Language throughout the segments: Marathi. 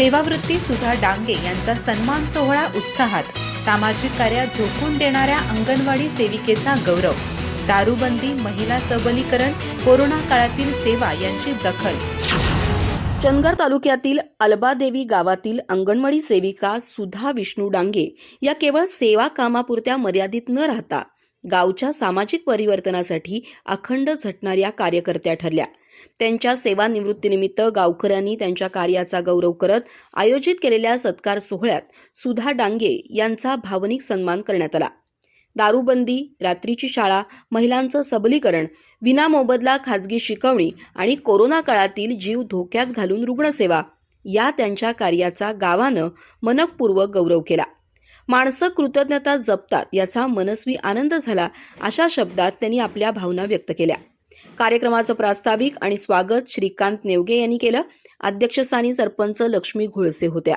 सेवावृत्ती सुधा डांगे यांचा सन्मान सोहळा उत्साहात. सामाजिक कार्यात झोकून देणाऱ्या अंगणवाडी सेविकेचा गौरव. दारूबंदी महिला सबलीकरण कोरोना काळातील सेवा यांची दखल. चंदगड तालुक्यातील अलबादेवी गावातील अंगणवाडी सेविका सुधा विष्णू डांगे या केवळ सेवा कामापुरत्या मर्यादित न राहता गावच्या सामाजिक परिवर्तनासाठी अखंड झटणाऱ्या कार्यकर्त्या ठरल्या. त्यांच्या सेवानिवृत्तीनिमित्त गावकऱ्यांनी त्यांच्या कार्याचा गौरव करत आयोजित केलेल्या सत्कार सोहळ्यात सुधा डांगे यांचा भावनिक सन्मान करण्यात आला. दारूबंदी रात्रीची शाळा महिलांचं सबलीकरण विनामोबदला खाजगी शिकवणी आणि कोरोना काळातील जीव धोक्यात घालून रुग्णसेवा या त्यांच्या कार्याचा गावानं मनपूर्वक गौरव केला. माणसं कृतज्ञता जपतात याचा मनस्वी आनंद झाला अशा शब्दात त्यांनी आपल्या भावना व्यक्त केल्या. कार्यक्रमाचं प्रास्ताविक आणि स्वागत श्रीकांत नेवगे यांनी केलं. अध्यक्षस्थानी सरपंच लक्ष्मी घोळसे होत्या.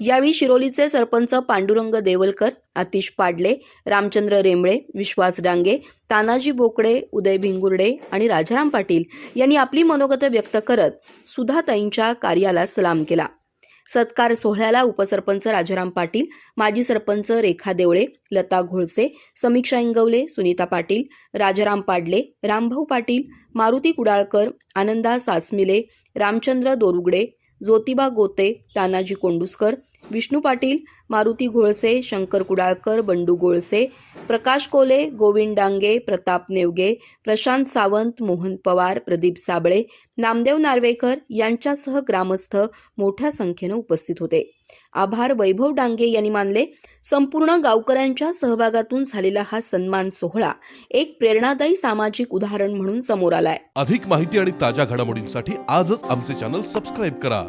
यावेळी शिरोलीचे सरपंच पांडुरंग देवलकर आतिश पाडले रामचंद्र रेमळे विश्वास डांगे तानाजी बोकडे उदय भिंगुर्डे आणि राजाराम पाटील यांनी आपली मनोगत व्यक्त करत सुधाताईंच्या कार्याला सलाम केला. सत्कार सोहळ्याला उपसरपंच राजाराम पाटील माजी सरपंच रेखा देवळे लता घोळसे समीक्षा इंगवले सुनीता पाटील राजाराम पाडले रामभाऊ पाटील मारुती कुडाळकर आनंदा सासमिले रामचंद्र दोरुगडे ज्योतिबा गोते तानाजी कोंडुसकर विष्णू पाटील मारुती घोळसे शंकर कुडाळकर बंडू गोळसे प्रकाश कोले गोविंद डांगे प्रताप नेवगे प्रशांत सावंत मोहन पवार प्रदीप साबळे नामदेव नार्वेकर यांच्यासह ग्रामस्थ मोठ्या संख्येनं उपस्थित होते. आभार वैभव डांगे यांनी मानले. संपूर्ण गावकऱ्यांच्या सहभागातून झालेला हा सन्मान सोहळा एक प्रेरणादायी सामाजिक उदाहरण म्हणून समोर आलाय. अधिक माहिती आणि ताज्या घडामोडींसाठी आजच आमचे चॅनल सबस्क्राईब करा.